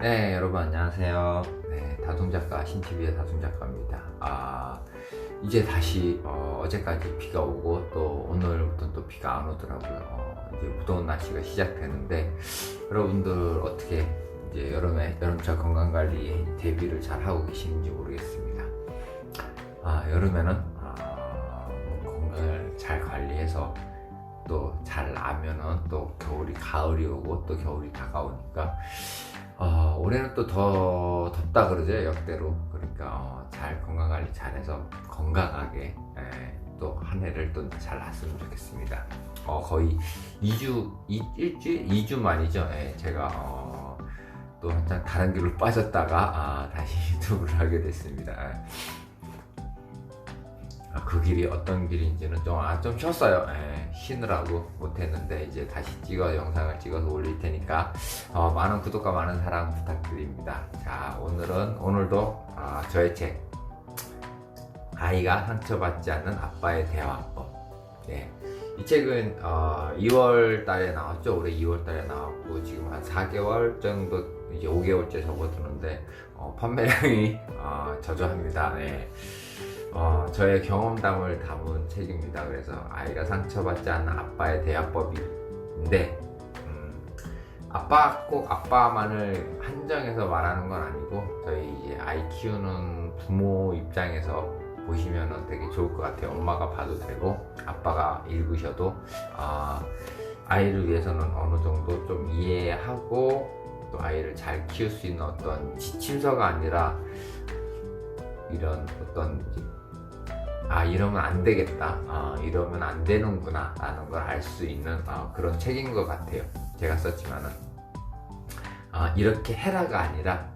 네, 여러분 안녕하세요. 네, 다둥작가 신TV의 다둥작가입니다. 아, 이제 다시 어, 제까지 비가 오고 또 오늘부터 또 비가 안 오더라고요. 어, 이제 무더운 날씨가 시작되는데 여러분들 어떻게 이제 여름에 여름철 건강 관리에 대비를 잘 하고 계시는지 모르겠습니다. 아, 여름에는 아, 뭐 건강을 잘 관리해서 또잘 나면은 또 겨울이 가을이 오고 또 겨울이 다가오니까 어, 올해는 또 더 덥다 그러죠 역대로 그러니까 어, 잘 건강 관리 잘해서 건강하게 또 한 해를 또 잘 났으면 좋겠습니다. 어, 거의 2주 이, 일주일 2주 만이죠. 예, 제가 어, 또 한참 다른 길로 빠졌다가 아, 다시 유튜브를 하게 됐습니다. 예. 아, 그 길이 어떤 길인지는 좀, 아, 좀 쉬었어요. 예, 쉬느라고 못했는데, 이제 다시 찍어, 영상을 찍어서 올릴 테니까, 어, 많은 구독과 많은 사랑 부탁드립니다. 자, 오늘은, 오늘도, 아, 저의 책, 아이가 상처받지 않는 아빠의 대화법. 네. 이 책은, 어, 2월 달에 나왔죠. 올해 2월 달에 나왔고, 지금 한 4개월 정도, 이제 5개월째 접어드는데, 어, 판매량이, 어, 저조합니다. 네. 어, 저의 경험담을 담은 책입니다. 그래서 아이가 상처받지 않는 아빠의 대화법인데, 음, 아빠 꼭 아빠만을 한정해서 말하는 건 아니고, 저희 이제 아이 키우는 부모 입장에서 보시면 되게 좋을 것 같아요. 엄마가 봐도 되고, 아빠가 읽으셔도, 아, 아이를 위해서는 어느 정도 좀 이해하고, 또 아이를 잘 키울 수 있는 어떤 지침서가 아니라, 이런 어떤 아 이러면 안 되겠다. 아 이러면 안 되는구나. 라는 걸 알 수 있는 아, 그런 책인 것 같아요. 제가 썼지만은. 아 이렇게 해라가 아니라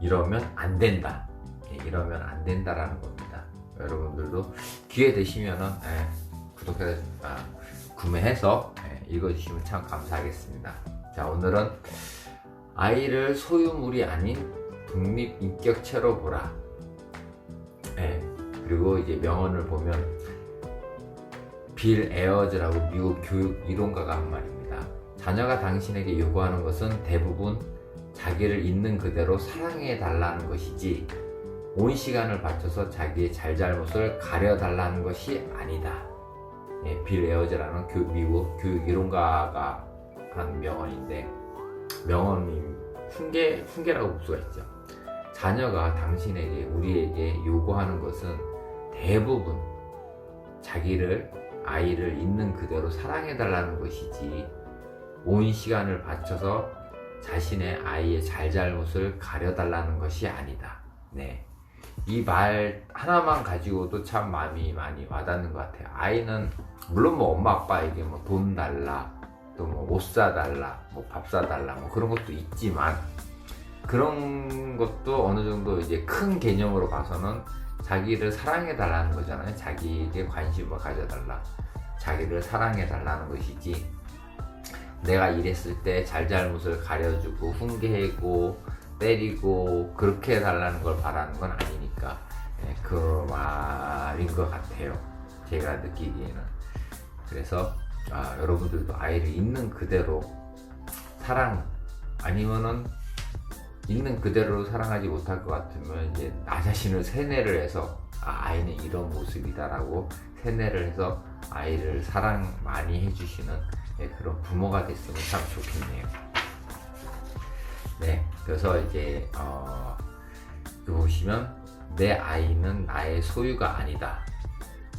이러면 안 된다. 예, 이러면 안 된다라는 겁니다. 여러분들도 기회 되시면은 예, 구독해서 아, 구매해서 예, 읽어주시면 참 감사하겠습니다. 자 오늘은 아이를 소유물이 아닌 독립 인격체로 보라. 예, 그리고 이제 명언을 보면 빌 에어즈라고 미국 교육 이론가가 한 말입니다. 자녀가 당신에게 요구하는 것은 대부분 자기를 있는 그대로 사랑해 달라는 것이지 온 시간을 바쳐서 자기의 잘잘못을 가려 달라는 것이 아니다. 예, 빌 에어즈라는 교- 미국 교육 이론가가 한 명언인데 명언이 훈계 훈계라고 볼 수가 있죠. 자녀가 당신에게 우리에게 요구하는 것은 대부분 자기를 아이를 있는 그대로 사랑해 달라는 것이지 온 시간을 바쳐서 자신의 아이의 잘잘못을 가려 달라는 것이 아니다. 네. 이 말 하나만 가지고도 참 마음이 많이 와닿는 것 같아요. 아이는 물론 뭐 엄마 아빠에게 뭐 돈 달라 또 뭐 옷 사달라 뭐 밥 사달라 뭐 그런 것도 있지만 그런 것도 어느 정도 이제 큰 개념으로 봐서는 자기를 사랑해 달라는 거잖아요. 자기에게 관심을 가져달라. 자기를 사랑해 달라는 것이지. 내가 이랬을 때 잘잘못을 가려주고 훈계하고 때리고 그렇게 해달라는 걸 바라는 건 아니니까 예, 그 말인 것 같아요. 제가 느끼기에는. 그래서 아, 여러분들도 아이를 있는 그대로 사랑 아니면은 있는 그대로 사랑하지 못할 것 같으면 이제 나 자신을 세뇌를 해서 아, 아이는 이런 모습이다라고 세뇌를 해서 아이를 사랑 많이 해주시는 예, 그런 부모가 됐으면 참 좋겠네요. 네, 그래서 이제 어, 보시면 내 아이는 나의 소유가 아니다.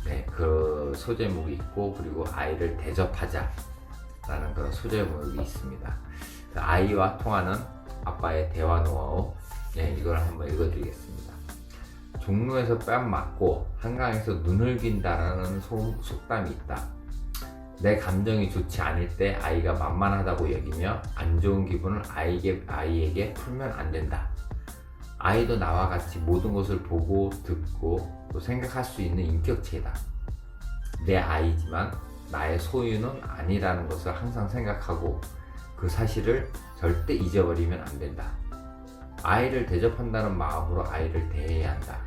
네, 그 소제목이 있고 그리고 아이를 대접하자라는 그런 소제목이 있습니다. 그 아이와 통하는 아빠의 대화 노하우 네, 이걸 한번 읽어드리겠습니다. 종로에서 뺨 맞고 한강에서 눈을 빈다라는 소- 속담이 있다. 내 감정이 좋지 않을 때 아이가 만만하다고 여기며 안 좋은 기분을 아이에게, 아이에게 풀면 안 된다. 아이도 나와 같이 모든 것을 보고 듣고 또 생각할 수 있는 인격체다. 내 아이지만 나의 소유는 아니라는 것을 항상 생각하고 그 사실을 절대 잊어버리면 안 된다. 아이를 대접한다는 마음으로 아이를 대해야 한다.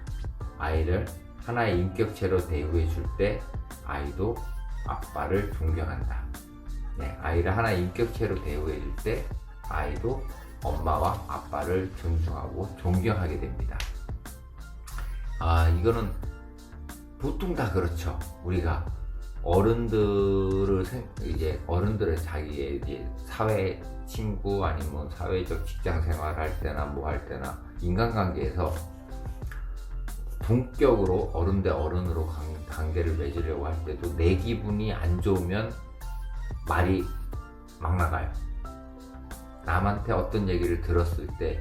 아이를 하나의 인격체로 대우해 줄 때 아이도 아빠를 존경한다. 네, 아이를 하나의 인격체로 대우해 줄 때 아이도 엄마와 아빠를 존중하고 존경하게 됩니다. 아, 이거는 보통 다 그렇죠. 우리가 어른들을 생, 이제 어른들은 자기의 이제 사회 친구 아니면 사회적 직장 생활할 때나 뭐 할 때나 인간관계에서 본격으로 어른 대 어른으로 관- 관계를 맺으려고 할 때도 내 기분이 안 좋으면 말이 막 나가요. 남한테 어떤 얘기를 들었을 때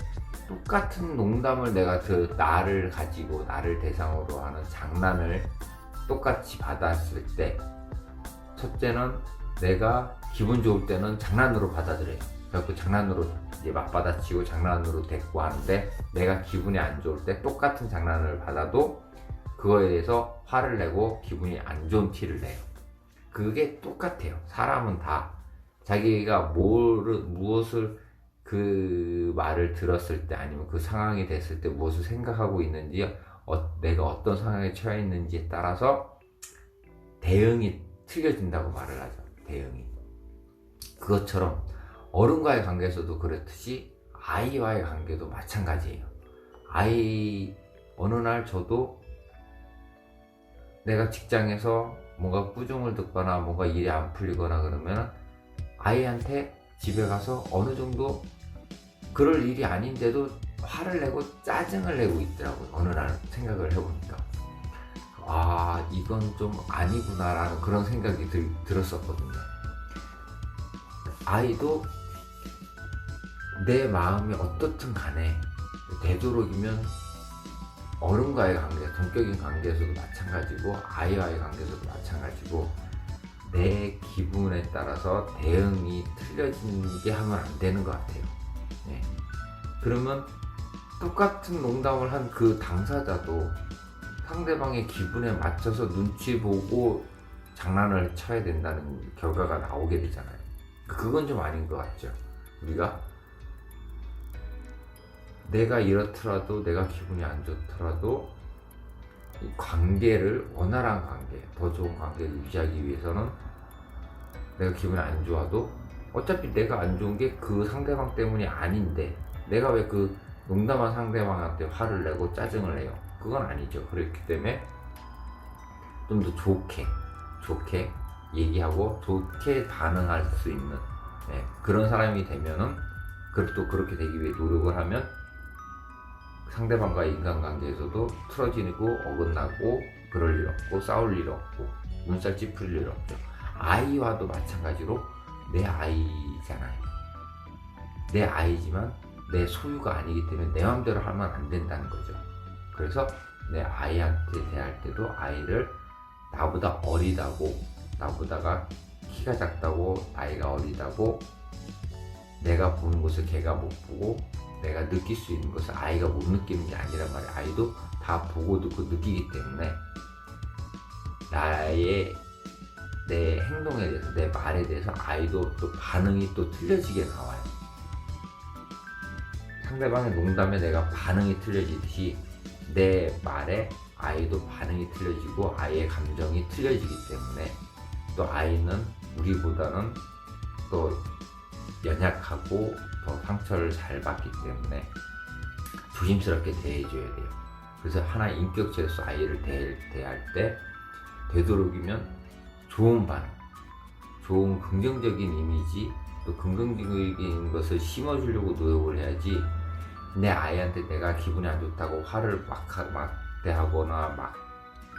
똑같은 농담을 내가 그 나를 가지고 나를 대상으로 하는 장난을 똑같이 받았을 때 첫째는 내가 기분 좋을 때는 장난으로 받아들여요. 그래갖고 장난으로 이제 막 받아치고 장난으로 대꾸 하는데 내가 기분이 안 좋을 때 똑같은 장난을 받아도 그거에 대해서 화를 내고 기분이 안 좋은 티를 내요. 그게 똑같아요. 사람은 다 자기가 뭐를, 무엇을 그 말을 들었을 때 아니면 그 상황이 됐을 때 무엇을 생각하고 있는지 어, 내가 어떤 상황에 처해 있는지에 따라서 대응이 틀려진다고 말을 하죠. 대응이. 그것처럼 어른과의 관계에서도 그렇듯이 아이와의 관계도 마찬가지예요. 아이 어느 날 저도 내가 직장에서 뭔가 꾸중을 듣거나 뭔가 일이 안 풀리거나 그러면 아이한테 집에 가서 어느 정도 그럴 일이 아닌데도 화를 내고 짜증을 내고 있더라고요. 어느 날 생각을 해보니까. 아, 이건 좀 아니구나라는 그런 생각이 들, 들었었거든요. 아이도 내 마음이 어떻든 간에 되도록이면 어른과의 관계, 성격인 관계에서도 마찬가지고 아이와의 관계에서도 마찬가지고 내 기분에 따라서 대응이 틀려지게 하면 안 되는 것 같아요. 네. 그러면 똑같은 농담을 한 그 당사자도 상대방의 기분에 맞춰서 눈치 보고 장난을 쳐야 된다는 결과가 나오게 되잖아요. 그건 좀 아닌 것 같죠. 우리가 내가 이렇더라도 내가 기분이 안 좋더라도 이 관계를 원활한 관계, 더 좋은 관계를 유지하기 위해서는 내가 기분이 안 좋아도 어차피 내가 안 좋은 게 그 상대방 때문이 아닌데 내가 왜그 농담한 상대방한테 화를 내고 짜증을 내요? 그건 아니죠. 그렇기 때문에 좀 더 좋게, 좋게 얘기하고 좋게 반응할 수 있는 네, 그런 사람이 되면은 그또 그렇게 되기 위해 노력을 하면 상대방과의 인간관계에서도 틀어지고 어긋나고 그럴 일 없고 싸울 일 없고 눈살 찌푸릴 일 없죠. 아이와도 마찬가지로 내 아이잖아요. 내 아이지만 내 소유가 아니기 때문에 내 마음대로 하면 안 된다는 거죠. 그래서 내 아이한테 대할 때도 아이를 나보다 어리다고 나보다가 키가 작다고 나이가 어리다고 내가 보는 것을 걔가 못 보고 내가 느낄 수 있는 것을 아이가 못 느끼는 게 아니란 말이야. 아이도 다 보고 듣고 느끼기 때문에 나의 내 행동에 대해서 내 말에 대해서 아이도 또 반응이 또 틀려지게 나와요. 상대방의 농담에 내가 반응이 틀려지듯이 내 말에 아이도 반응이 틀려지고 아이의 감정이 틀려지기 때문에 또 아이는 우리보다는 또 연약하고 더 상처를 잘 받기 때문에 조심스럽게 대해줘야 돼요. 그래서 하나 인격체로서 아이를 대, 대할 때 되도록이면 좋은 반응, 좋은 긍정적인 이미지, 또 긍정적인 것을 심어주려고 노력을 해야지 내 아이한테 내가 기분이 안 좋다고 화를 막, 하- 막 대하거나 막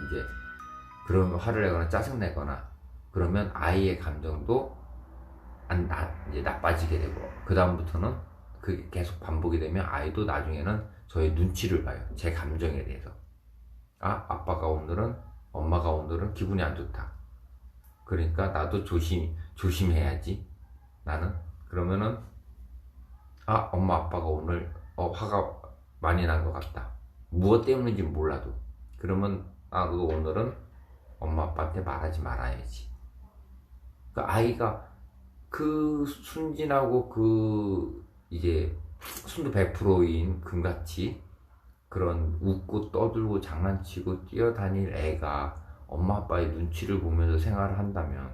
이제 그런 화를 내거나 짜증내거나 그러면 아이의 감정도 안, 나, 이제 나빠지게 되고 그 다음부터는 그게 계속 반복이 되면 아이도 나중에는 저의 눈치를 봐요. 제 감정에 대해서. 아 아빠가 오늘은 엄마가 오늘은 기분이 안 좋다. 그러니까 나도 조심 조심해야지. 나는 그러면은 아 엄마 아빠가 오늘 어, 화가 많이 난 것 같다. 무엇 때문인지 몰라도. 그러면 나도 오늘은 엄마 아빠한테 말하지 말아야지. 그 아이가 그 순진하고 그 이제 순도 100%인 금같이 그런 웃고 떠들고 장난치고 뛰어다닐 애가 엄마 아빠의 눈치를 보면서 생활을 한다면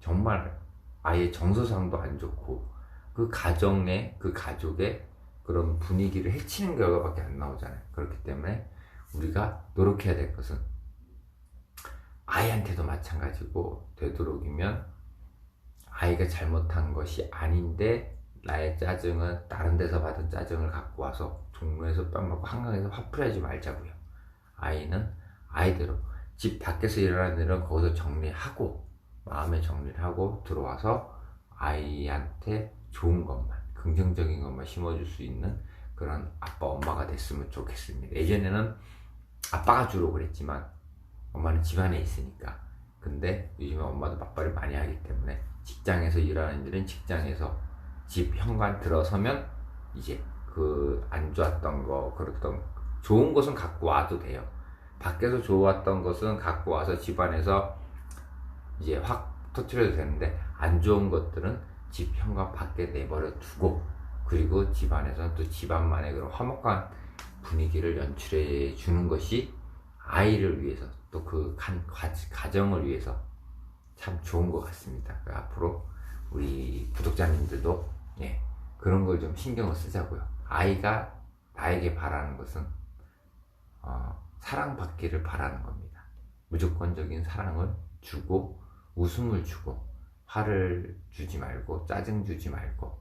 정말 아예 정서상도 안 좋고 그 가정의 그 가족의 그런 분위기를 해치는 결과밖에 안 나오잖아요. 그렇기 때문에 우리가 노력해야 될 것은 아이한테도 마찬가지고 되도록이면 아이가 잘못한 것이 아닌데 나의 짜증은 다른 데서 받은 짜증을 갖고 와서 종로에서 뺨 맞고 한강에서 화풀이하지 말자고요. 아이는 아이대로 집 밖에서 일어나는 일은 거기서 정리하고 마음의 정리를 하고 들어와서 아이한테 좋은 것만 긍정적인 것만 심어줄 수 있는 그런 아빠 엄마가 됐으면 좋겠습니다. 예전에는 아빠가 주로 그랬지만 엄마는 집안에 있으니까 근데 요즘에 엄마도 맞벌이 많이 하기 때문에 직장에서 일하는 일은 직장에서 집 현관 들어서면 이제 그 안 좋았던 거 그랬던 좋은 것은 갖고 와도 돼요. 밖에서 좋았던 것은 갖고 와서 집안에서 이제 확 터트려도 되는데 안 좋은 것들은 집 현관 밖에 내버려 두고 그리고 집 안에서는 또 집안만의 그런 화목한 분위기를 연출해 주는 것이 아이를 위해서 또 그 가정을 위해서 참 좋은 것 같습니다. 그 앞으로 우리 구독자님들도 예, 그런 걸 좀 신경을 쓰자고요. 아이가 나에게 바라는 것은 어, 사랑받기를 바라는 겁니다. 무조건적인 사랑을 주고 웃음을 주고 화를 주지 말고 짜증 주지 말고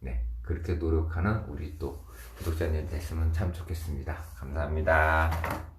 네 그렇게 노력하는 우리 또 구독자님 됐으면 참 좋겠습니다. 감사합니다.